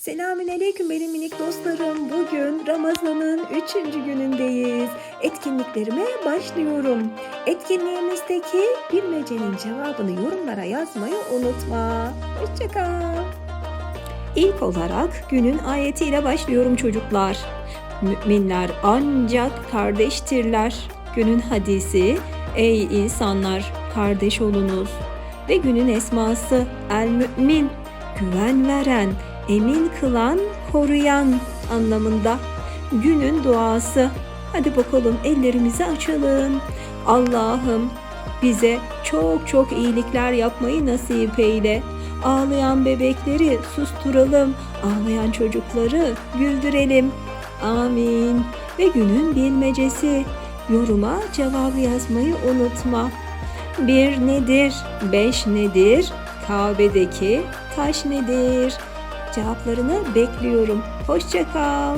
Selamünaleyküm benim minik dostlarım. Bugün Ramazan'ın 3. günündeyiz. Etkinliklerime başlıyorum. Etkinliğimizdeki bilmecenin cevabını yorumlara yazmayı unutma. Hoşçakal. İlk olarak günün ayetiyle başlıyorum çocuklar. Müminler ancak kardeştirler. Günün hadisi, ey insanlar kardeş olunuz. Ve günün esması, el mümin, güven veren, emin kılan, koruyan anlamında. Günün duası. Hadi bakalım ellerimizi açalım. Allah'ım bize çok çok iyilikler yapmayı nasip eyle. Ağlayan bebekleri susturalım. Ağlayan çocukları güldürelim. Amin. Ve günün bilmecesi. Yoruma cevabı yazmayı unutma. Bir nedir? Beş nedir? Kabe'deki taş nedir? Cevaplarını bekliyorum. Hoşça kal.